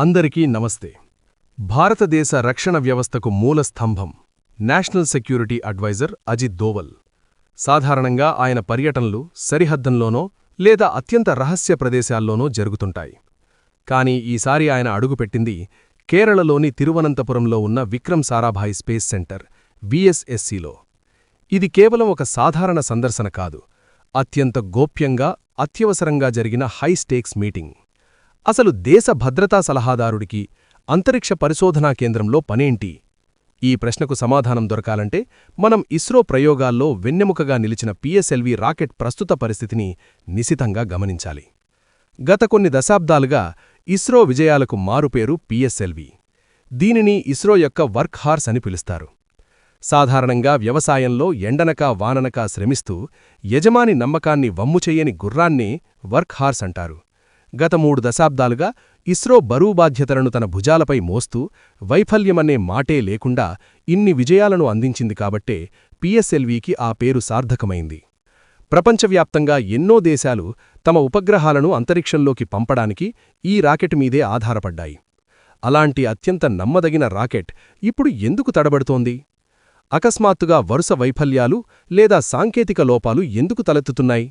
అందరికీ నమస్తే. భారతదేశ రక్షణ వ్యవస్థకు మూల స్తంభం national security adviser Ajit Doval. సాధారణంగా ఆయన పర్యటనలు సరిహద్దంలోనో లేదా అత్యంత రహస్య ప్రదేశాల్లోనో జరుగుతుంటాయి. కాని ఈసారి ఆయన అడుగుపెట్టింది కేరళలోని తిరువనంతపురంలో ఉన్న విక్రమ్ సారాభాయ్ స్పేస్ సెంటర్ విఎస్ఎస్సిలో. ఇది కేవలం ఒక సాధారణ సందర్శన కాదు అత్యంత గోప్యంగా అత్యవసరంగా జరిగిన హై స్టేక్స్ మీటింగ్. అసలు దేశ భద్రతా సలహాదారుడికి అంతరిక్ష పరిశోధనా కేంద్రంలో పనేంటి? ఈ ప్రశ్నకు సమాధానం దొరకాలంటే మనం ఇస్రో ప్రయోగాల్లో వెన్నెముకగా నిలిచిన పిఎస్ఎల్వి రాకెట్ ప్రస్తుత పరిస్థితిని నిశితంగా గమనించాలి. గత కొన్ని దశాబ్దాలుగా ఇస్రో విజయాలకు మారుపేరు పిఎస్ఎల్వి దీనిని ఇస్రో యొక్క వర్క్ హార్స్ అని పిలుస్తారు. సాధారణంగా వ్యవసాయంలో ఎండనక వాననక శ్రమిస్తూ యజమాని నమ్మకాన్ని వమ్ముచెయ్యని గుర్రాన్నే వర్క్ హార్స్ అంటారు. గత మూడు దశాబ్దాలుగా ఇస్రో బరువు బాధ్యతలను తన భుజాలపై మోస్తూ వైఫల్యమనే మాటే లేకుండా ఇన్ని విజయాలను అందించింది కాబట్టే పిఎస్ఎల్వీకి ఆ పేరు సార్థకమైంది. ప్రపంచవ్యాప్తంగా ఎన్నో దేశాలు తమ ఉపగ్రహాలను అంతరిక్షంలోకి పంపడానికి ఈ రాకెట్ మీదే ఆధారపడ్డాయి. అలాంటి అత్యంత నమ్మదగిన రాకెట్ ఇప్పుడు ఎందుకు తడబడుతోంది? అకస్మాత్తుగా వరుస వైఫల్యాలు లేదా సాంకేతిక లోపాలు ఎందుకు తలెత్తుతున్నాయి?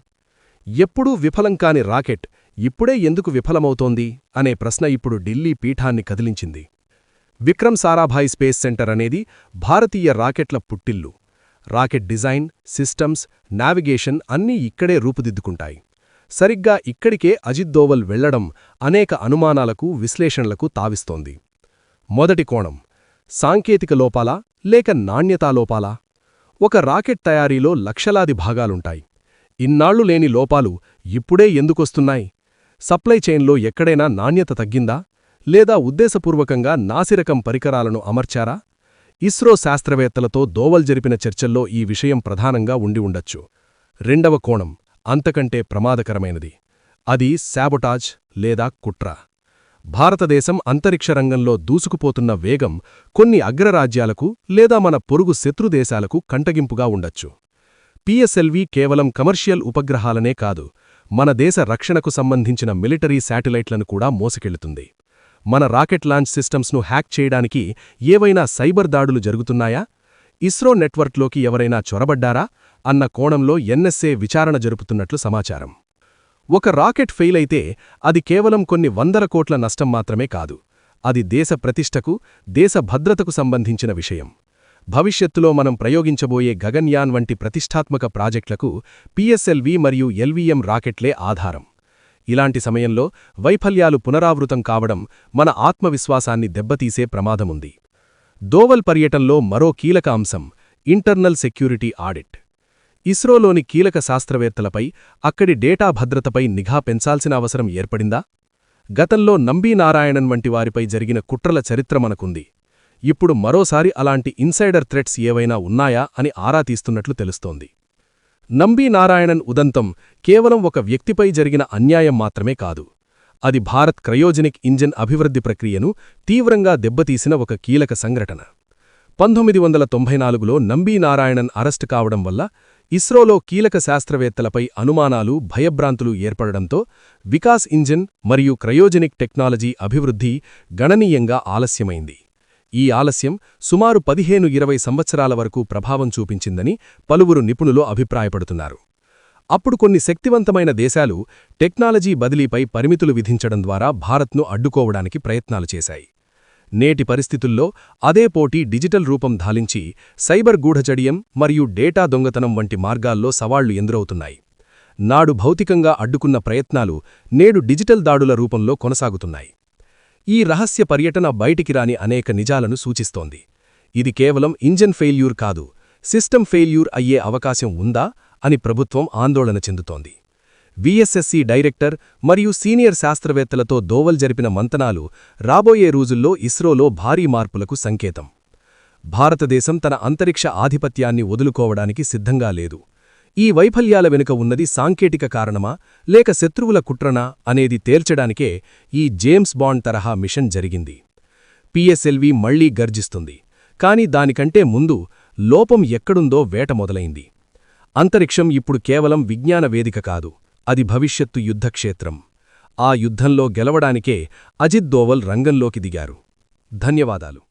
ఎప్పుడూ విఫలం కాని రాకెట్ ఇప్పుడే ఎందుకు విఫలమవుతోంది అనే ప్రశ్న ఇప్పుడు ఢిల్లీ పీఠాన్ని కదిలించింది. విక్రమ్ సారాభాయ్ స్పేస్ సెంటర్ అనేది భారతీయ రాకెట్ల పుట్టిల్లు. రాకెట్ డిజైన్ సిస్టమ్స్ నావిగేషన్ అన్నీ ఇక్కడే రూపుదిద్దుకుంటాయి. సరిగ్గా ఇక్కడికే అజిత్ దోవల్ వెళ్ళడం అనేక అనుమానాలకు విశ్లేషణలకు తావిస్తోంది. మొదటి కోణం. సాంకేతిక లోపాలా లేక నాణ్యతా లోపాలా? ఒక రాకెట్ తయారీలో లక్షలాది భాగాలుంటాయి. ఇన్నాళ్ళు లేని లోపాలు ఇప్పుడే ఎందుకొస్తున్నాయి? సప్లై చైన్లో ఎక్కడైనా నాణ్యత తగ్గిందా? లేదా ఉద్దేశపూర్వకంగా నాసిరకం పరికరాలను అమర్చారా? ఇస్రో శాస్త్రవేత్తలతో దోవల్ జరిపిన చర్చల్లో ఈ విషయం ప్రధానంగా ఉండి ఉండొచ్చు. రెండవ కోణం అంతకంటే ప్రమాదకరమైనది. అది శాబొటాజ్ లేదా కుట్ర. భారతదేశం అంతరిక్ష రంగంలో దూసుకుపోతున్న వేగం కొన్ని అగ్రరాజ్యాలకు లేదా మన పొరుగు శత్రుదేశాలకు కంటగింపుగా ఉండొచ్చు. పిఎస్ఎల్వి కేవలం కమర్షియల్ ఉపగ్రహాలనే కాదు మన దేశ రక్షణకు సంబంధించిన మిలిటరీ శాటిలైట్లను కూడా మోసుకెళ్తుంది మన రాకెట్ లాంచ్ సిస్టమ్స్ను హ్యాక్ చేయడానికి ఏవైనా సైబర్ దాడులు జరుగుతున్నాయా? ఇస్రో నెట్వర్క్లోకి ఎవరైనా చొరబడ్డారా? అన్న కోణంలో ఎన్ఎస్ఏ విచారణ జరుపుతున్నట్లు సమాచారం. ఒక రాకెట్ ఫెయిల్ అయితే అది కేవలం కొన్ని వందల కోట్ల నష్టం మాత్రమే కాదు అది దేశ ప్రతిష్టకు దేశ భద్రతకు సంబంధించిన విషయం. భవిష్యత్తులో మనం ప్రయోగించబోయే గగన్యాన్ వంటి ప్రతిష్టాత్మక ప్రాజెక్టులకు పిఎస్ఎల్వి మరియు ఎల్వీఎం రాకెట్లే ఆధారం. ఇలాంటి సమయంలో వైఫల్యాలు పునరావృతం కావడం మన ఆత్మవిశ్వాసాన్ని దెబ్బతీసే ప్రమాదముంది. దోవల్ పర్యటంలో మరో కీలక అంశం ఇంటర్నల్ సెక్యూరిటీ ఆడిట్. ఇస్రోలోని కీలక శాస్త్రవేత్తలపై అక్కడి డేటా భద్రతపై నిఘా పెంచాల్సిన అవసరం ఏర్పడిందా? గతంలో నంబీ నారాయణన్ వంటి వారిపై జరిగిన కుట్రల చరిత్ర మనకుంది. ఇప్పుడు మరోసారి అలాంటి ఇన్సైడర్ థ్రెట్స్ ఏవైనా ఉన్నాయా అని ఆరా తీస్తున్నట్లు తెలుస్తోంది. నంబీ నారాయణన్ ఉదంతం కేవలం ఒక వ్యక్తిపై జరిగిన అన్యాయం మాత్రమే కాదు. అది భారత్ క్రయోజనిక్ ఇంజిన్ అభివృద్ధి ప్రక్రియను తీవ్రంగా దెబ్బతీసిన ఒక కీలక సంఘటన. పంతొమ్మిది వందల తొంభై నాలుగులో నంబీ నారాయణన్ అరెస్టు కావడం వల్ల ఇస్రోలో కీలక శాస్త్రవేత్తలపై అనుమానాలు భయభ్రాంతులు ఏర్పడడంతో వికాస్ ఇంజిన్ మరియు క్రయోజెనిక్ టెక్నాలజీ అభివృద్ధి గణనీయంగా ఆలస్యమైంది. ఈ ఆలస్యం సుమారు పదిహేను ఇరవై సంవత్సరాల వరకు ప్రభావం చూపించిందని పలువురు నిపుణులు అభిప్రాయపడుతున్నారు. అప్పుడు కొన్ని శక్తివంతమైన దేశాలు టెక్నాలజీ బదిలీపై పరిమితులు విధించడం ద్వారా భారత్ను అడ్డుకోవడానికి ప్రయత్నాలు చేశాయి. నేటి పరిస్థితుల్లో అదే పోటీ డిజిటల్ రూపం ధాలించి సైబర్ గూఢచడియం మరియు డేటా దొంగతనం వంటి మార్గాల్లో సవాళ్ళు ఎదురవుతున్నాయి. నాడు భౌతికంగా అడ్డుకున్న ప్రయత్నాలు నేడు డిజిటల్ దాడుల రూపంలో కొనసాగుతున్నాయి. ఈ రహస్య పర్యటన బయటికి రాని అనేక నిజాలను సూచిస్తోంది. ఇది కేవలం ఇంజన్ ఫెయిల్యూర్ కాదు సిస్టమ్ ఫెయిల్యూర్ అయ్యే అవకాశం ఉందా అని ప్రభుత్వం ఆందోళన చెందుతోంది. విఎస్ఎస్సి డైరెక్టర్ మరియు సీనియర్ శాస్త్రవేత్తలతో దోవల్ జరిపిన మంతనాలు రాబోయే రోజుల్లో ఇస్రోలో భారీ మార్పులకు సంకేతం. భారతదేశం తన అంతరిక్ష ఆధిపత్యాన్ని వదులుకోవడానికి సిద్ధంగా లేదు. ఈ వైఫల్యాల వెనుక ఉన్నది సాంకేతిక కారణమా లేక శత్రువుల కుట్రనా అనేది తేల్చడానికే ఈ జేమ్స్ బాండ్ తరహా మిషన్ జరిగింది. పిఎస్ఎల్వి మళ్ళీ గర్జిస్తుంది. కాని దానికంటే ముందు లోపం ఎక్కడుందో వేట మొదలైంది. అంతరిక్షం ఇప్పుడు కేవలం విజ్ఞాన వేదిక కాదు అది భవిష్యత్తు యుద్ధక్షేత్రం. ఆ యుద్ధంలో గెలవడానికే అజిత్ దోవల్ రంగంలోకి దిగారు. ధన్యవాదాలు.